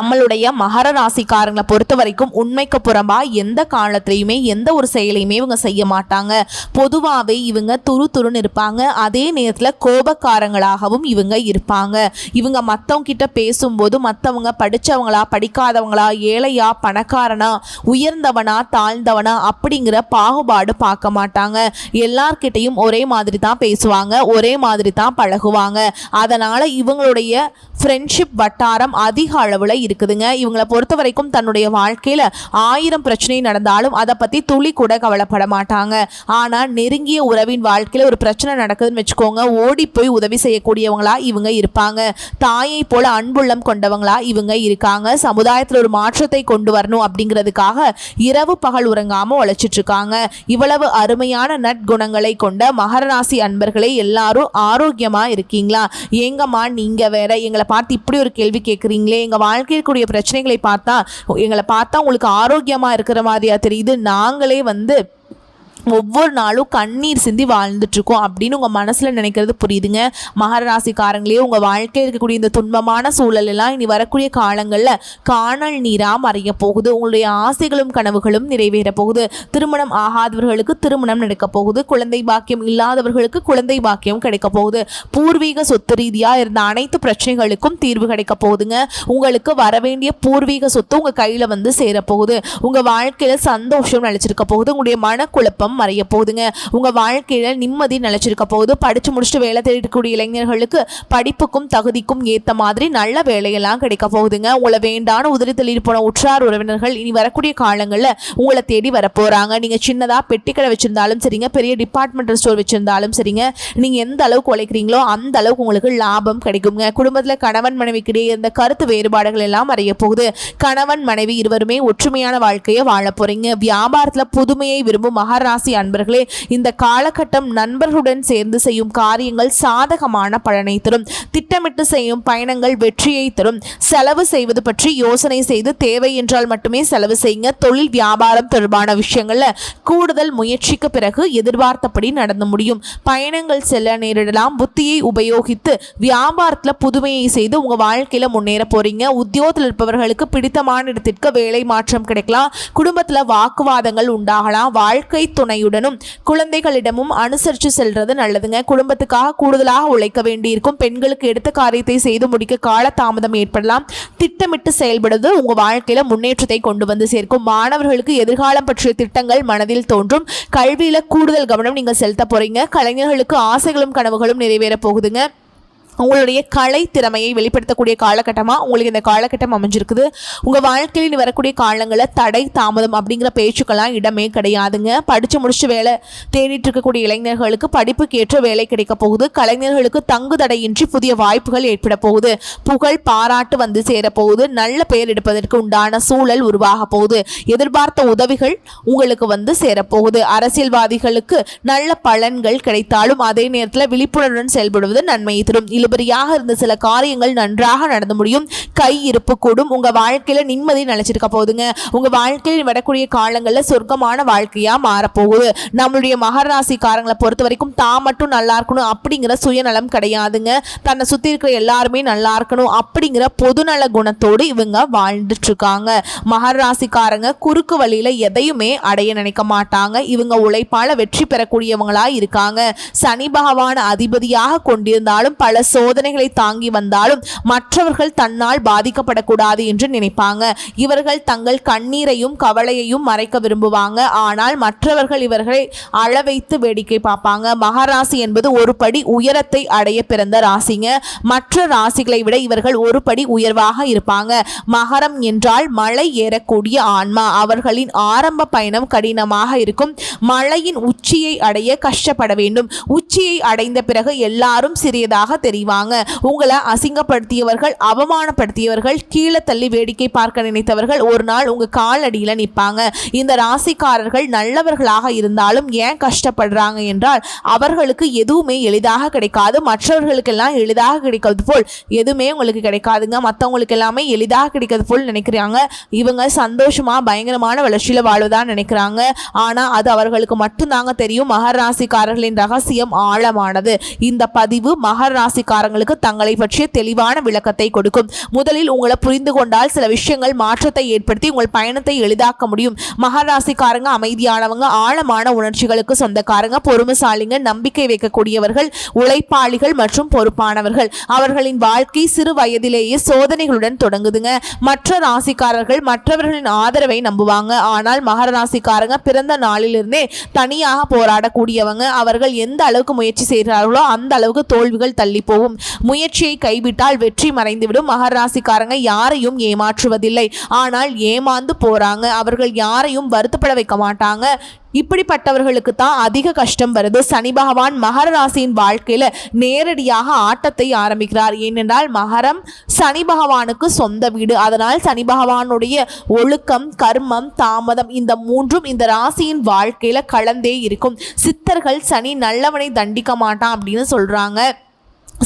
நம்மளுடைய மகர ராசிக்காரங்களை பொறுத்த வரைக்கும் உண்மைக்கு புறம்பா எந்த காலத்துலையுமே எந்த ஒரு செயலையுமே இவங்க செய்ய மாட்டாங்க. பொதுவாகவே இவங்க துரு துருன்னு இருப்பாங்க. அதே நேரத்தில் கோபக்காரங்களாகவும் இவங்க இருப்பாங்க. இவங்க மற்றவங்க கிட்ட பேசும்போது மற்றவங்க படித்தவங்களா படிக்காதவங்களா ஏழையா பணக்காரனா உயர்ந்தவனா தாழ்ந்தவனா அப்படிங்கிற பாகுபாடு பார்க்க மாட்டாங்க. எல்லார்கிட்டையும் ஒரே மாதிரி தான் பேசுவாங்க ஒரே மாதிரி தான் பழகுவாங்க. அதனால் இவங்களுடைய ஃப்ரெண்ட்ஷிப் வட்டாரம் அதிக அளவில் இருக்குதுங்க. இவங்களை பொறுத்த வரைக்கும் தன்னுடைய வாழ்க்கையில் ஆயிரம் பிரச்சனை நடந்தாலும் அதை பற்றி துளி கூட கவலைப்பட மாட்டாங்க. ஆனால் நெருங்கிய உறவின் வாழ்க்கையில் ஒரு பிரச்சனை நடக்குதுன்னு வச்சுக்கோங்க. ஓடி போய் உதவி செய்யக்கூடியவங்களா இவங்க இருப்பாங்க. தாயை போல அன்புள்ளம் கொண்டவங்களா இவங்க இருக்காங்க. சமுதாயத்தில் ஒரு மாற்றத்தை கொண்டு வரணும் அப்படிங்கிறதுக்காக இரவு பகல் உறங்காமல் உழைச்சிட்டு இருக்காங்க இவ்வளவு அருமையான நற்குணங்களை கொண்ட மகர ராசி அன்பர்களே எல்லாரும் ஆரோக்கியமாக இருக்கீங்களா? ஏங்கம்மா நீங்கள் வேற எங்களை பார்த்து இப்படி ஒரு கேள்வி கேட்குறீங்களே? எங்கள் வாழ்க்கையில் பிரச்சனைகளை பார்த்தா எங்களை பார்த்தா உங்களுக்கு ஆரோக்கியமாக இருக்கிற மாதிரியா தெரியுது. நாங்களே வந்து ஒவ்வொரு நாளும் கண்ணீர் சிந்தி வாழ்ந்துட்டுருக்கோம் அப்படின்னு உங்கள் மனசில் நினைக்கிறது புரியுதுங்க. மகராசிக்காரங்களே உங்கள் வாழ்க்கையில் இருக்கக்கூடிய இந்த துன்பமான சூழலெல்லாம் இனி வரக்கூடிய காலங்களில் காணல் நீராக மறைய போகுது. உங்களுடைய ஆசைகளும் கனவுகளும் நிறைவேற போகுது. திருமணம் ஆகாதவர்களுக்கு திருமணம் நடக்க போகுது. குழந்தை பாக்கியம் இல்லாதவர்களுக்கு குழந்தை பாக்கியம் கிடைக்க போகுது. பூர்வீக சொத்து ரீதியாக இருந்த அனைத்து பிரச்சனைகளுக்கும் தீர்வு கிடைக்க போகுதுங்க. உங்களுக்கு வர வேண்டிய பூர்வீக சொத்து உங்கள் கையில் வந்து சேரப்போகுது உங்கள் வாழ்க்கையில் சந்தோஷம் நிலச்சிருக்க போகுது. உங்களுடைய மனக்குழப்பம் மறைய போகுதுங்க. உங்கள் வாழ்க்கையில் நிம்மதி நிலச்சிருக்க போகுது. படித்து முடிச்சுட்டு வேலை தேடிக்கூடிய இளைஞர்களுக்கு படிப்புக்கும் தகுதிக்கும் ஏற்ற மாதிரி நல்ல வேலையெல்லாம் கிடைக்க போகுதுங்க. உங்களை வேண்டான உதிரி தள்ளிட்டு போன உற்றார் உறவினர்கள் இனி வரக்கூடிய காலங்களில் உங்களை தேடி வரப்போகிறாங்க நீங்கள் சின்னதாக பெட்டிக்கடை வச்சுருந்தாலும் சரிங்க. பெரிய டிபார்ட்மெண்டல் ஸ்டோர் வச்சுருந்தாலும் சரிங்க. நீங்கள் எந்த அளவுக்கு உழைக்கிறீங்களோ அந்த அளவுக்கு உங்களுக்கு லாபம் கிடைக்குங்க. குடும்பத்தில் கணவன் மனைவிக்கிடையே இருந்த கருத்து வேறுபாடுகள் எல்லாம் மறைய போகுது. கணவன் மனைவி இருவருமே ஒற்றுமையான வாழ்க்கையை வாழ போகிறீங்க வியாபாரத்தில் புதுமையை விரும்பும் மகராசி அன்பர்களே இந்த காலகட்டம் நண்பர்களுடன் சேர்ந்து செய்யும் காரியங்கள் சாதகமான பலனை தரும். திட்டமிட்டு செய்யும் பயணங்கள் வெற்றியை தரும். செலவு செய்வது பற்றி யோசனை செய்து தேவை என்றால் மட்டுமே செலவு செய்யுங்க. தொழில் வியாபாரம் தொடர்பான விஷயங்கள்ல கூடுதல் முயற்சிக்கு பிறகு எதிர்பார்த்தபடி நடந்து முடியும். பயணங்கள் செல்ல நேரிடலாம். புத்தியை உபயோகித்து வியாபாரத்தில் புதுமையை செய்து உங்க வாழ்க்கையில முன்னேற போறீங்க. உத்தியோகத்தில் இருப்பவர்களுக்கு பிடித்தமான இடத்திற்கு வேலை மாற்றம் கிடைக்கலாம். குடும்பத்தில் வாக்குவாதங்கள் உண்டாகலாம். வாழ்க்கை துணையுடனும் குழந்தைகளிடமும் அனுசரித்து செல்றது நல்லதுங்க. குடும்பத்துக்காக கூடுதலாக உழைக்க வேண்டியிருக்கும். பெண்களுக்கு எடுத்த காரியத்தை செய்து முடிக்க கால தாமதம் ஏற்படலாம். திட்டமிட்டு செயல்படுவது உங்கள் வாழ்க்கையில் முன்னேற்றத்தை கொண்டு வந்து சேர்க்கும். மாணவர்களுக்கு எதிர்காலம் பற்றிய திட்டங்கள் மனதில் தோன்றும். கல்வியில் கூடுதல் கவனம் நீங்கள் செலுத்த போகிறீங்க கலைஞர்களுக்கு ஆசைகளும் கனவுகளும் நிறைவேற போகுதுங்க. உங்களுடைய கலை திறமையை வெளிப்படுத்தக்கூடிய காலகட்டமாக உங்களுக்கு இந்த காலகட்டம் அமைஞ்சிருக்குது? உங்கள் வாழ்க்கையில் வரக்கூடிய காலங்களில் தடை தாமதம் அப்படிங்கிற பேச்சுக்கெல்லாம் இடமே கிடையாதுங்க. படித்து முடிச்சு வேலை தேடிட்டு இருக்கக்கூடிய இளைஞர்களுக்கு படிப்புக்கு ஏற்ற வேலை கிடைக்க போகுது. கலைஞர்களுக்கு தங்கு தடையின்றி புதிய வாய்ப்புகள் ஏற்பட போகுது. புகழ் பாராட்டு வந்து சேரப்போகுது நல்ல பெயர் எடுப்பதற்கு உண்டான சூழல் உருவாக போகுது. எதிர்பார்த்த உதவிகள் உங்களுக்கு வந்து சேரப்போகுது அரசியல்வாதிகளுக்கு நல்ல பலன்கள் கிடைத்தாலும் அதே நேரத்தில் விழிப்புணர்வுடன் செயல்படுவது நன்மையை தரும். இழுபறியாக இருந்த சில காரியங்கள் நன்றாக நடந்து முடியும். கை இருப்பு கூடும். உங்க வாழ்க்கையில நிம்மதி நினைச்சிருக்க போகுதுங்க. உங்க வாழ்க்கையில் வரக்கூடிய காலங்களில் சொர்க்கமான வாழ்க்கையா மாறப்போகுது. நம்மளுடைய மகர ராசிக்காரங்களை பொறுத்த வரைக்கும் தான் மட்டும் நல்லா இருக்கணும் அப்படிங்கிற சுயநலம் கிடையாதுங்க. தன்னை சுத்தி இருக்கிற எல்லாருமே நல்லா இருக்கணும் அப்படிங்கிற பொதுநல குணத்தோடு இவங்க வாழ்ந்துட்டு இருக்காங்க மகர ராசிக்காரங்க குறுக்கு வழியில எதையுமே அடைய நினைக்க மாட்டாங்க. இவங்க உழைப்பால வெற்றி பெறக்கூடியவங்களா இருக்காங்க. சனி பகவான் அதிபதியாக கொண்டிருந்தாலும் பல சோதனைகளை தாங்கி வந்தாலும் மற்றவர்கள் தன்னால் பாதிக்கப்படக்கூடாது என்று நினைப்பாங்க. இவர்கள் தங்கள் கண்ணீரையும் கவலையையும் மறைக்க விரும்புவாங்க. ஆனால் மற்றவர்கள் இவர்களை அழ வைத்து வேடிக்கை பார்ப்பாங்க. மகராசி என்பது ஒரு படி உயரத்தை அடைய பிறந்த ராசிங்க. மற்ற ராசிகளை விட இவர்கள் ஒரு படி உயர்வாக இருப்பாங்க. மகரம் என்றால் மலை ஏறக்கூடிய ஆன்மா. அவர்களின் ஆரம்ப பயணம் கடினமாக இருக்கும். மலையின் உச்சியை அடைய கஷ்டப்பட வேண்டும். உச்சியை அடைந்த பிறகு எல்லாரும் சிறியதாக செய்வாங்க. உங்களை அசிங்கப்படுத்தியவர்கள் அவமானப்படுத்தியவர்கள் கீழே தள்ளி வேடிக்கை பார்க்க நினைத்தவர்கள் ஒரு நாள் உங்க காலடியில் நிற்பாங்க இந்த ராசிக்காரர்கள் நல்லவர்களாக இருந்தாலும் ஏன் கஷ்டப்படுறாங்க என்றால் அவர்களுக்கு எதுவுமே எளிதாக கிடைக்காது. மற்றவர்களுக்கெல்லாம் எளிதாக கிடைக்கிறது போல் எதுவுமே உங்களுக்கு கிடைக்காதுங்க. மற்றவங்களுக்கு எல்லாமே எளிதாக கிடைக்கிறது போல் நினைக்கிறாங்க. இவங்க சந்தோஷமா பயங்கரமான வளர்ச்சியில் வாழ்வதான் நினைக்கிறாங்க. ஆனால் அது அவர்களுக்கு மட்டும்தாங்க தெரியும். மகர ராசிக்காரர்களின் ரகசியம் ஆழமானது. இந்த பதிவு மகர ராசிக்காரங்களுக்கு தங்களை பற்றிய தெளிவான விளக்கத்தை கொடுக்கும். முதலில் உங்களை புரிந்து கொண்டால் சில விஷயங்கள் மாற்றத்தை ஏற்படுத்தி உங்கள் பயணத்தை எளிதாக்க முடியும். மகராசிக்காரங்க அமைதியானவங்க ஆழமான உணர்ச்சிகளுக்கு சொந்தக்காரங்க பொறுமைசாலிங்க நம்பிக்கை வைக்கக்கூடியவர்கள் உழைப்பாளிகள் மற்றும் பொறுப்பானவர்கள். அவர்களின் வாழ்க்கை சிறு வயதிலேயே சோதனைகளுடன் தொடங்குதுங்க. மற்ற ராசிக்காரர்கள் மற்றவர்களின் ஆதரவை நம்புவாங்க. ஆனால் மகர ராசிக்காரங்க பிறந்த நாளிலிருந்தே தனியாக போராடக்கூடியவங்க. அவர்கள் எந்த அளவுக்கு முயற்சி செய்கிறார்களோ அந்த அளவுக்கு தோல்விகள் தள்ளி போகும். முயற்சியை கைவிட்டால் வெற்றி மறைந்துவிடும். மகர ராசிக்காரங்க யாரையும் ஏமாற்றுவதில்லை. ஆனால் ஏமாந்து போறாங்க. அவர்கள் யாரையும் வருத்தப்பட வைக்க மாட்டாங்க. இப்படிப்பட்டவர்களுக்கு தான் அதிக கஷ்டம் வருது. சனி பகவான் மகர ராசியின் வாழ்க்கையில நேரடியாக ஆட்டத்தை ஆரம்பிக்கிறார். ஏனென்றால் மகரம் சனி பகவானுக்கு சொந்த வீடு. அதனால் சனி பகவானுடைய ஒழுக்கம் கர்மம் தாமதம் இந்த மூன்றும் இந்த ராசியின் வாழ்க்கையில கலந்தே இருக்கும். சித்தர்கள் சனி நல்லவனை தண்டிக்க மாட்டான் அப்படின்னு சொல்றாங்க.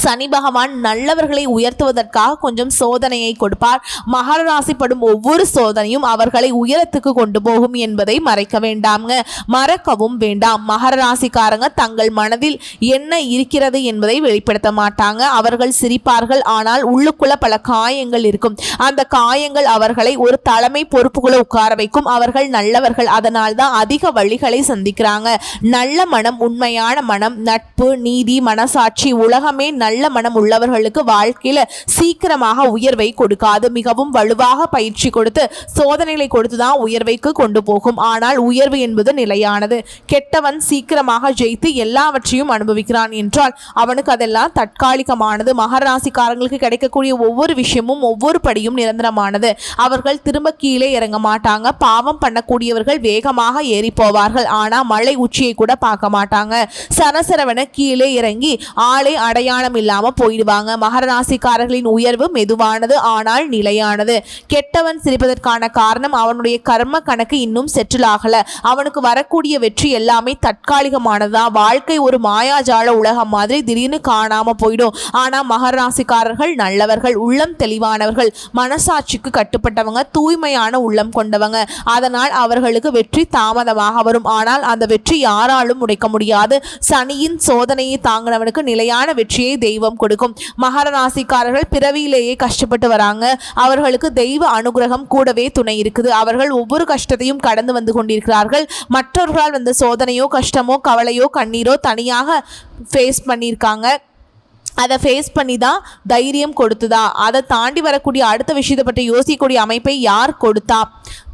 சனி பகவான் நல்லவர்களை உயர்த்துவதற்காக கொஞ்சம் சோதனையை கொடுப்பார். மகர ராசிப்படும் ஒவ்வொரு சோதனையும் அவர்களை உயரத்துக்கு கொண்டு போகும் என்பதை மறைக்க வேண்டாம்ங்க. மறக்கவும் வேண்டாம். மகர ராசிக்காரங்க தங்கள் மனதில் என்ன இருக்கிறது என்பதை வெளிப்படுத்த மாட்டாங்க. அவர்கள் சிரிப்பார்கள் ஆனால் உள்ளுக்குள்ள பல காயங்கள் இருக்கும். அந்த காயங்கள் அவர்களை ஒரு தலைமை பொறுப்புக்குள்ள உட்கார வைக்கும். அவர்கள் நல்லவர்கள் அதனால் தான் அதிக வழிகளை சந்திக்கிறாங்க. நல்ல மனம் உண்மையான மனம் நட்பு நீதி மனசாட்சி உலகமே நல்ல மனம் உள்ளவர்களுக்கு வாழ்க்கையில சீக்கிரமாக உயர்வை கொடுக்காது. மிகவும் வலுவாக பயிற்சி கொடுத்து சோதனைகளை கொடுத்து தான் உயர்வைக்கு கொண்டு போகும். ஆனால் உயர்வு என்பது நிலையானது. கெட்டவன் சீக்கிரமாக ஜெயித்து எல்லாவற்றையும் அனுபவிக்கிறான் என்றால் அவனுக்கு அதெல்லாம் தற்காலிகமானது. மகராசிக்காரங்களுக்கு கிடைக்கக்கூடிய ஒவ்வொரு விஷயமும் ஒவ்வொரு படியும் நிரந்தரமானது. அவர்கள் திரும்ப கீழே இறங்க மாட்டாங்க. பாவம் பண்ணக்கூடியவர்கள் வேகமாக ஏறி போவார்கள். ஆனா மலை உச்சியை கூட பார்க்க மாட்டாங்க. சரசரவன கீழே இறங்கி ஆளை அடையாளம் இல்லாம போயிடுவாங்க. மகர ராசிக்காரர்களின் உயர்வு மெதுவானது ஆனால் நிலையானது. கெட்டவன் சிரிப்பதற்கான காரணம் அவனுடைய கர்ம கணக்கு இன்னும் செட்டில் ஆகல. அவனுக்கு வரக்கூடிய வெற்றி எல்லாமே தற்காலிகமானதா? வாழ்க்கை ஒரு மாயாஜால உலகம் மாதிரி திடீர்னு காணாம போயிடும். ஆனா மகர ராசிக்காரர்கள் நல்லவர்கள் உள்ளம் தெளிவானவர்கள் மனசாட்சிக்கு கட்டுப்பட்டவங்க தூய்மையான உள்ளம் கொண்டவங்க. அதனால் அவர்களுக்கு வெற்றி தாமதமாக வரும். ஆனால் அந்த வெற்றி யாராலும் உடைக்க முடியாது. சனியின் சோதனையை தாங்கினவனுக்கு நிலையான வெற்றியை தெய்வம் கொடுக்கும். மகர ராசிக்காரர்கள் பிறவியிலேயே கஷ்டப்பட்டு வராங்க. அவர்களுக்கு தெய்வ அனுகிரகம் கூடவே துணை இருக்குது. அவர்கள் ஒவ்வொரு கஷ்டத்தையும் கடந்து வந்து கொண்டிருக்கிறார்கள். மற்றவர்களால் வந்த சோதனையோ கஷ்டமோ கவலையோ கண்ணீரோ தனியாக ஃபேஸ் பண்ணியிருக்காங்க. அதை ஃபேஸ் பண்ணி தான் தைரியம் கொடுத்துதா? அதை தாண்டி வரக்கூடிய அடுத்த விஷயத்தை பற்றி யோசிக்கக்கூடிய அமைப்பை யார் கொடுத்தா?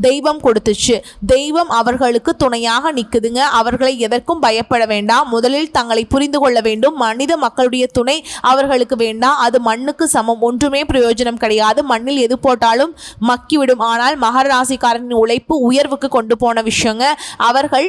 தெய்வம் கொடுத்துச்சு. தெய்வம் அவர்களுக்கு துணையாக நிற்குதுங்க அவர்களை எதற்கும் பயப்பட வேண்டாம் முதலில் தங்களை புரிந்து கொள்ள வேண்டும். மனித மக்களுடைய துணை அவர்களுக்கு வேண்டாம் அது மண்ணுக்கு சமம். ஒன்றுமே பிரயோஜனம் கிடையாது. மண்ணில் எது போட்டாலும் மக்கிவிடும். ஆனால் மகர ராசிக்காரனின் உழைப்பு உயர்வுக்கு கொண்டு போன விஷயங்க. அவர்கள்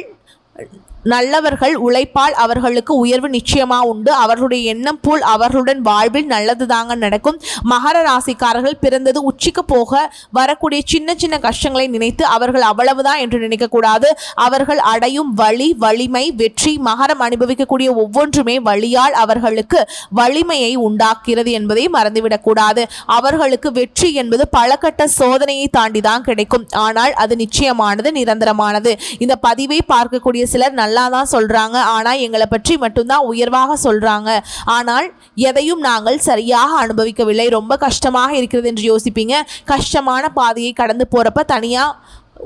நல்லவர்கள் உழைப்பால் அவர்களுக்கு உயர்வு நிச்சயமா உண்டு. அவர்களுடைய எண்ணம் போல் அவர்களுடன் வாழ்வில் நல்லது தாங்க நடக்கும். மகர ராசிக்காரர்கள் பிறந்தது உச்சிக்கு போக வரக்கூடிய சின்ன சின்ன கஷ்டங்களை நினைத்து அவர்கள் அவ்வளவுதான் என்று நினைக்கக்கூடாது. அவர்கள் அடையும் வழி வலிமை வெற்றி மகரம் அனுபவிக்கக்கூடிய ஒவ்வொன்றுமே வழியால் அவர்களுக்கு வலிமையை உண்டாக்கிறது என்பதை மறந்துவிடக்கூடாது. அவர்களுக்கு வெற்றி என்பது பலகட்ட சோதனையை தாண்டி தான் கிடைக்கும். ஆனால் அது நிச்சயமானது நிரந்தரமானது. இந்த பதிவை பார்க்கக்கூடிய சிலர் நல்ல நல்லா தான் சொல்கிறாங்க ஆனால் எங்களை பற்றி மட்டும்தான் உயர்வாக சொல்கிறாங்க ஆனால் எதையும் நாங்கள் சரியாக அனுபவிக்கவில்லை. ரொம்ப கஷ்டமாக இருக்கிறது என்று யோசிப்பீங்க. கஷ்டமான பாதையை கடந்து போகிறப்ப தனியாக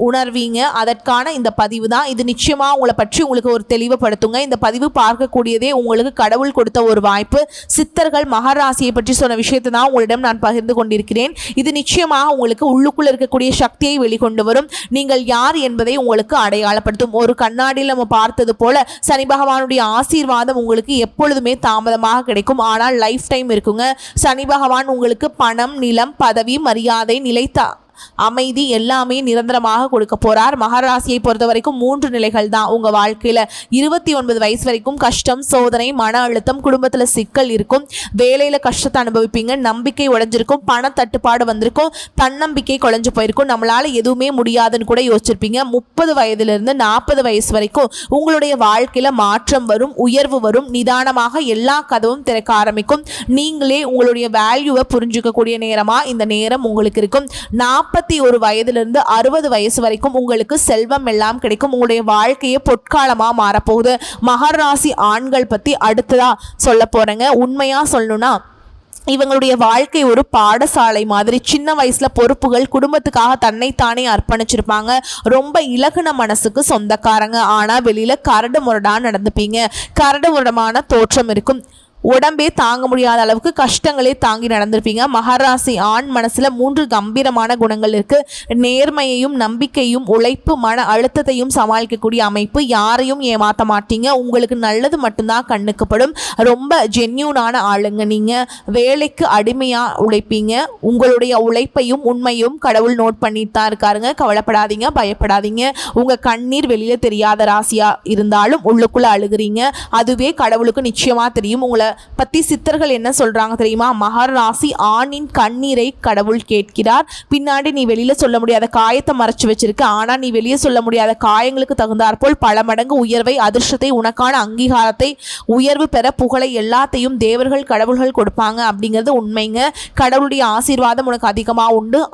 உணர்வீங்க. அதற்கான இந்த பதிவு தான். இது நிச்சயமாக உங்களை பற்றி உங்களுக்கு ஒரு தெளிவுபடுத்துங்க இந்த பதிவு பார்க்கக்கூடியதே உங்களுக்கு கடவுள் கொடுத்த ஒரு வாய்ப்பு. சித்தர்கள் மகராசியை பற்றி சொன்ன விஷயத்தை தான் உங்களிடம் நான் பகிர்ந்து கொண்டிருக்கிறேன். இது நிச்சயமாக உங்களுக்கு உள்ளுக்குள்ள இருக்கக்கூடிய சக்தியை வெளிக்கொண்டு வரும். நீங்கள் யார் என்பதை உங்களுக்கு அடையாளப்படுத்தும். ஒரு கண்ணாடியில் நம்ம பார்த்தது போல சனி பகவானுடைய ஆசீர்வாதம் உங்களுக்கு எப்பொழுதுமே தாமதமாக கிடைக்கும். ஆனால் லைஃப் டைம் இருக்குங்க. சனி பகவான் உங்களுக்கு பணம் நிலம் பதவி மரியாதை நிலைத்தா அமைதி எல்லாமே நிரந்தரமாக கொடுக்க போறார். மகராசியை பொறுத்த வரைக்கும் மூன்று நிலைகள் தான் உங்க வாழ்க்கையில. இருபத்தி ஒன்பது வயசு வரைக்கும் கஷ்டம் சோதனை மன அழுத்தம் குடும்பத்துல சிக்கல் இருக்கும். வேலையில கஷ்டத்தை அனுபவிப்பீங்க நம்பிக்கை உடைஞ்சிருக்கும் பண தட்டுப்பாடு வந்திருக்கும் தன்னம்பிக்கை குழஞ்சு போயிருக்கும். நம்மளால எதுவுமே முடியாதுன்னு கூட யோசிச்சிருப்பீங்க. முப்பது வயதுல இருந்து நாற்பது வயசு வரைக்கும் உங்களுடைய வாழ்க்கையில மாற்றம் வரும் உயர்வு வரும். நிதானமாக எல்லா கதவும் திறக்க ஆரம்பிக்கும். நீங்களே உங்களுடைய வேல்யூவை புரிஞ்சுக்கக்கூடிய நேரமா இந்த நேரம் உங்களுக்கு இருக்கும். நாற்பத்தி ஒரு வயதிலிருந்து அறுபது வயசு வரைக்கும் உங்களுக்கு செல்வம் எல்லாம் கிடைக்கும். உங்களுடைய வாழ்க்கையே பொற்காலமாக மாறப்போகுது. மகர ராசி ஆண்கள் பற்றி அடுத்ததாக சொல்ல போகிறேங்க உண்மையாக சொல்லணும்னா இவங்களுடைய வாழ்க்கை ஒரு பாடசாலை மாதிரி. சின்ன வயசுல பொறுப்புகள் குடும்பத்துக்காக தன்னைத்தானே அர்ப்பணிச்சிருப்பாங்க. ரொம்ப இலகுன மனசுக்கு சொந்தக்காரங்க. ஆனா வெளியில கரடு முரடா நடந்துப்பீங்க. கரடு முரடமான தோற்றம் இருக்கும். உடம்பே தாங்க முடியாத அளவுக்கு கஷ்டங்களே தாங்கி நடந்திருப்பீங்க. மகராசி ஆண் மனசுல மூன்று கம்பீரமான குணங்கள் இருக்கு. நேர்மையையும் நம்பிக்கையும் உழைப்பு மன அழுத்தத்தையும் சமாளிக்கக்கூடிய அமைப்பு யாரையும் ஏமாத்த மாட்டீங்க. உங்களுக்கு நல்லது மட்டும்தான் கண்ணுக்குப்படும் ரொம்ப ஜென்யூனான ஆளுங்க நீங்க. வேலைக்கு அடிமையா உழைப்பீங்க. உங்களுடைய உழைப்பையும் உண்மையும் கடவுள் நோட் பண்ணிட்டு தான் இருக்காருங்க. கவலைப்படாதீங்க பயப்படாதீங்க. உங்க கண்ணீர் வெளியே தெரியாத ராசியா இருந்தாலும் உள்ளுக்குள்ள அழுகுறீங்க. அதுவே கடவுளுக்கு நிச்சயமா தெரியும். உங்களை பத்தி சித்தர்கள் என்ன சொல்றாங்க தெரியுமா? மகராசி ஆணின் கண்ணீரை கடவுள் கேட்கிறார். பின்னாடி நீ வெளியில சொல்ல முடியாத காயத்தை மறைச்சு வச்சிருக்க. ஆனா நீ வெளியே சொல்ல முடியாத காயங்களுக்கு தகுந்தாற்போல் பல மடங்கு உயர்வை அதிர்ஷ்டத்தை உனக்கான அங்கீகாரத்தை உயர்வு பெற புகழை எல்லாத்தையும் தேவர்கள் கடவுள்கள் கொடுப்பாங்க அப்படிங்கிறது உண்மைங்க. கடவுளுடைய ஆசீர்வாதம் உனக்கு அதிகமாக உண்டு.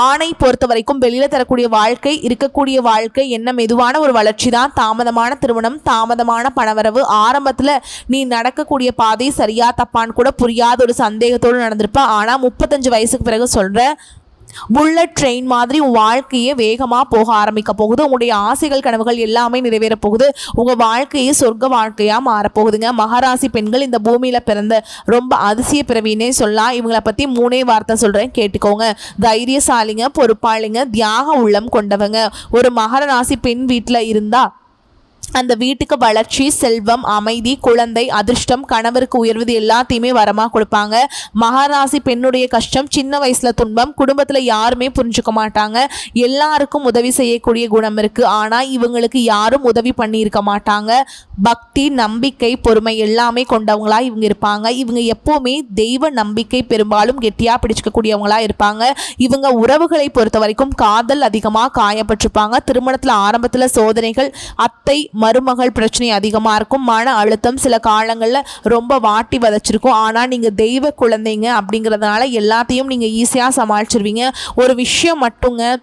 ஆணை பொறுத்த வரைக்கும் வெளியில தரக்கூடிய வாழ்க்கை இருக்கக்கூடிய வாழ்க்கை என்ன மெதுவான ஒரு வளர்ச்சி தான் தாமதமான திருமணம் தாமதமான பணவரவு ஆரம்பத்துல நீ நடக்கக்கூடிய பாதை சரியா தப்பான்னு கூட புரியாத ஒரு சந்தேகத்தோடு நடந்திருப்ப. ஆனா முப்பத்தஞ்சு வயசுக்கு பிறகு சொல்ற புல்லட் ட்ரெயின் மாதிரி உன் வாழ்க்கையே வேகமாக போக ஆரம்பிக்க போகுது. உங்களுடைய ஆசைகள் கனவுகள் எல்லாமே நிறைவேற போகுது. உங்கள் வாழ்க்கையே சொர்க்க வாழ்க்கையாக மாறப்போகுதுங்க. மகராசி பெண்கள் இந்த பூமியில் பிறந்த ரொம்ப அதிசய பிறவினே சொல்லலாம். இவங்களை பற்றி மூணே வார்த்தை சொல்கிறேன் கேட்டுக்கோங்க. தைரியசாலிங்க பொறுப்பாளிங்க தியாக உள்ளம் கொண்டவங்க. ஒரு மகர ராசி பெண் வீட்டில் இருந்தால் அந்த வீட்டுக்கு வளர்ச்சி செல்வம் அமைதி குழந்தை அதிர்ஷ்டம் கணவருக்கு உயர்வது எல்லாத்தையுமே வரமாக கொடுப்பாங்க. மகாராசி பெண்ணுடைய கஷ்டம் சின்ன வயசில் துன்பம் குடும்பத்தில் யாருமே புரிஞ்சுக்க மாட்டாங்க. எல்லாருக்கும் உதவி செய்யக்கூடிய குணம் இருக்குது ஆனால் இவங்களுக்கு யாரும் உதவி பண்ணியிருக்க மாட்டாங்க. பக்தி நம்பிக்கை பொறுமை எல்லாமே கொண்டவங்களாக இவங்க இருப்பாங்க. இவங்க எப்போவுமே தெய்வ நம்பிக்கை பெரும்பாலும் கெட்டியாக பிடிச்சிக்கக்கூடியவங்களாக இருப்பாங்க. இவங்க உறவுகளை பொறுத்த வரைக்கும் காதல் அதிகமாக காயப்பட்டிருப்பாங்க. திருமணத்தில் ஆரம்பத்தில் சோதனைகள் அத்தை மருமகள் பிரச்சனை அதிகமாக இருக்கும். மன அழுத்தம் சில காலங்களில் ரொம்ப வாட்டி வதச்சிருக்கும். ஆனால் நீங்கள் தெய்வ குழந்தைங்க அப்படிங்கிறதுனால எல்லாத்தையும் நீங்கள் ஈஸியாக சமாளிச்சிருவீங்க. ஒரு விஷயம் மட்டுங்க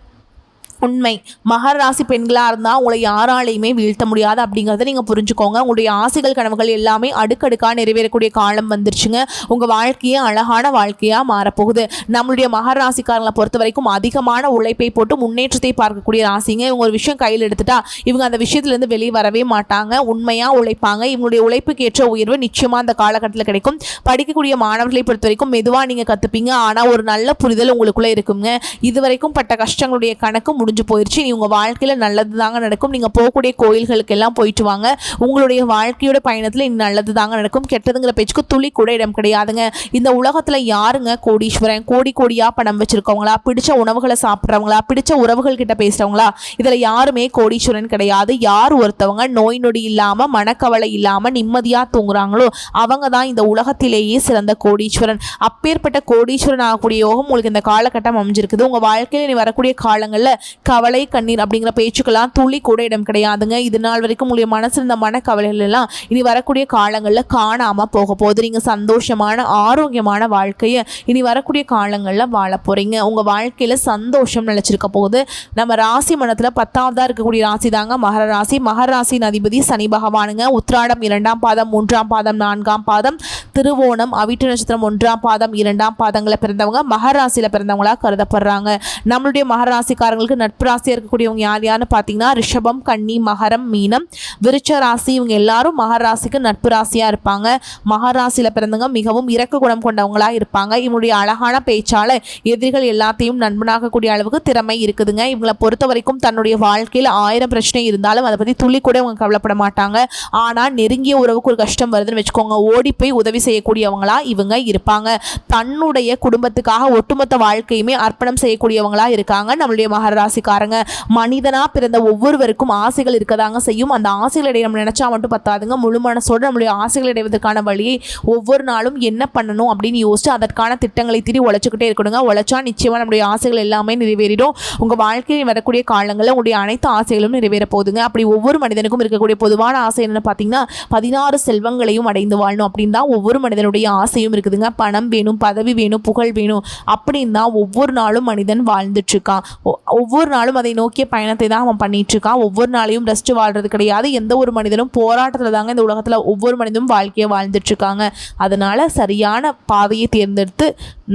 உண்மை. மகர ராசி பெண்களாக இருந்தால் உங்களை யாராலையுமே வீழ்த்த முடியாது அப்படிங்கிறத நீங்கள் புரிஞ்சுக்கோங்க. உங்களுடைய ஆசைகள் கனவுகள் எல்லாமே அடுக்கடுக்காக நிறைவேறக்கூடிய காலம் வந்துருச்சுங்க. உங்கள் வாழ்க்கையே அழகான வாழ்க்கையாக மாறப்போகுது. நம்மளுடைய மகர ராசிக்காரங்களை பொறுத்த வரைக்கும் அதிகமான உழைப்பை போட்டு முன்னேற்றத்தை பார்க்கக்கூடிய ராசிங்க. இவங்க ஒரு விஷயம் கையில் எடுத்துட்டா இவங்க அந்த விஷயத்துலேருந்து வெளியே வரவே மாட்டாங்க. உண்மையாக உழைப்பாங்க. இவங்களுடைய உழைப்புக்கு ஏற்ற உயர்வு நிச்சயமாக அந்த காலகட்டத்தில் கிடைக்கும். படிக்கக்கூடிய மாணவர்களை பொறுத்த வரைக்கும் மெதுவாக நீங்கள் கற்றுப்பீங்க ஆனால் ஒரு நல்ல புரிதல் உங்களுக்குள்ளே இருக்குங்க. இது வரைக்கும் பட்ட கஷ்டங்களுடைய கணக்கு முடிஞ்சு போயிடுச்சு நீ உங்கள் வாழ்க்கையில் நல்லது தாங்க நடக்கும். நீங்கள் போகக்கூடிய கோயில்களுக்கு எல்லாம் போயிட்டு வாங்க. உங்களுடைய வாழ்க்கையோட பயணத்தில் இனி நல்லது தாங்க நடக்கும். கெட்டதுங்கிற பேச்சுக்கு துளி கூட இடம் கிடையாதுங்க. இந்த உலகத்தில் யாருங்க கோடீஸ்வரன்? கோடி கோடியாக பணம் வச்சுருக்கவங்களா? பிடிச்ச உணவுகளை சாப்பிட்றவங்களா? பிடிச்ச உறவுகள் கிட்ட பேசுகிறவங்களா இதில் யாருமே கோடீஸ்வரன் கிடையாது. யார் ஒருத்தவங்க நோய் நொடி இல்லாமல் மனக்கவலை இல்லாமல் நிம்மதியாக தூங்குறாங்களோ அவங்க தான் இந்த உலகத்திலேயே சிறந்த கோடீஸ்வரன். அப்பேற்பட்ட கோடீஸ்வரன் ஆகக்கூடிய யோகம் உங்களுக்கு இந்த காலகட்டம் அமைஞ்சிருக்குது. உங்கள் வாழ்க்கையில் நீ வரக்கூடிய காலங்களில் கவலை கண்ணீர் அப்படிங்கிற பேச்சுக்கெல்லாம் துளி கூட இடம் கிடையாதுங்க. இது நாள் வரைக்கும் உங்களுடைய மனசில் இருந்த மனக்கவலைகள் எல்லாம் இனி வரக்கூடிய காலங்களில் காணாமல் போக போகுது. நீங்கள் சந்தோஷமான ஆரோக்கியமான வாழ்க்கையை இனி வரக்கூடிய காலங்களில் வாழ போகிறீங்க உங்கள் வாழ்க்கையில் சந்தோஷம் நிலச்சிருக்க போகுது. நம்ம ராசி மனத்தில் பத்தாவதாக இருக்கக்கூடிய ராசி தாங்க. மகர ராசி. மகர ராசியின் அதிபதி சனி பகவானுங்க. உத்ராடம் இரண்டாம் பாதம் மூன்றாம் பாதம் நான்காம் பாதம் திருவோணம் அவிட்டு நட்சத்திரம் ஒன்றாம் பாதம் இரண்டாம் பாதங்களில் பிறந்தவங்க மகராசியில் பிறந்தவங்களா கருதப்படுறாங்க. நம்மளுடைய மகராசிக்காரங்களுக்கு நட்பு ராசியாக இருக்கக்கூடியவங்க யார் யாருன்னு பார்த்தீங்கன்னா ரிஷபம் கன்னி மகரம் மீனம் விருச்ச ராசி இவங்க எல்லாரும் மகர ராசிக்கு நட்பு ராசியாக இருப்பாங்க. மகர ராசியில் பிறந்தவங்க மிகவும் இறக்கு குணம் கொண்டவங்களாக இருப்பாங்க. இவங்களுடைய அழகான பேச்சால் எதிரிகள் எல்லாத்தையும் நண்பனாகக்கூடிய அளவுக்கு திறமை இருக்குதுங்க. இவங்களை பொறுத்த வரைக்கும் தன்னுடைய வாழ்க்கையில் ஆயிரம் பிரச்சனை இருந்தாலும் அதை பற்றி துளி கூட இவங்க கவலைப்பட மாட்டாங்க. ஆனால் நெருங்கிய உறவுக்கு ஒரு கஷ்டம் வருதுன்னு வச்சுக்கோங்க. ஓடி போய் உதவி செய்யக்கூடியவங்களா இவங்க இருப்பாங்க. தன்னுடைய குடும்பத்துக்காக ஒட்டுமொத்த வாழ்க்கையுமே அர்ப்பணம் செய்யக்கூடியவங்களா இருக்காங்க. நம்மளுடைய மகர ராசிக்காரங்க. மனிதனா பிறந்த ஒவ்வொருவருக்கும் ஆசைகள் இருக்கதாங்க செய்யும். அந்த ஆசைகளை நம்ம நினைச்சா மட்டும் பத்தாதுங்க. முழு மனசோடு நம்மளுடைய ஆசைகள் அடைவதற்கான வழியை ஒவ்வொரு நாளும் என்ன பண்ணணும் அப்படின்னு யோசிச்சு அதற்கான திட்டங்களை திரி உழைச்சிக்கிட்டே இருக்கணுங்க. உழைச்சா நிச்சயமா நம்மளுடைய ஆசைகள் எல்லாமே நிறைவேறிடும். உங்க வாழ்க்கையில் வரக்கூடிய காலங்களில் உங்களுடைய அனைத்து ஆசைகளும் நிறைவேற போகுதுங்க. அப்படி ஒவ்வொரு மனிதனுக்கும் இருக்கக்கூடிய பொதுவான ஆசை என்னன்னு பார்த்தீங்கன்னா பதினாறு செல்வங்களையும் அடைந்து வாழணும் அப்படின்னு தான் ஒவ்வொரு மனிதனுடைய ஆசையும் இருக்குதுங்க. பணம் வேணும் பதவி வேணும் புகழ் வேணும் அப்படின்னு தான் ஒவ்வொரு நாளும் மனிதன் வாழ்ந்துட்டு இருக்கான். ஒ- ஒவ்வொரு நாளும் அதை நோக்கிய பயணத்தை தான் அவன் பண்ணிட்டு இருக்கான் ஒவ்வொரு நாளையும் ரெஸ்ட் வாழ்றது கிடையாது. எந்த ஒரு மனிதனும் போராட்டத்தில் தாங்க இந்த உலகத்தில் ஒவ்வொரு மனிதனும் வாழ்க்கையை வாழ்ந்துட்டு இருக்காங்க அதனால சரியான பாதையை தேர்ந்தெடுத்து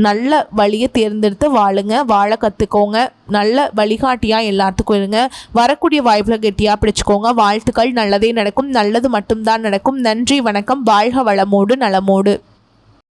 நல்ல வழியை தேர்ந்தெடுத்து வாழுங்க. வாழ கற்றுக்கோங்க நல்ல வழிகாட்டியாக எல்லாத்துக்கும் இருங்க. வரக்கூடிய வாய்ப்புல கெட்டியாக பிடிச்சுக்கோங்க. வாழ்த்துக்கள். நல்லதே நடக்கும். நல்லது மட்டும்தான் நடக்கும். நன்றி வணக்கம். வாழ்க வளமோடு நலமோடு.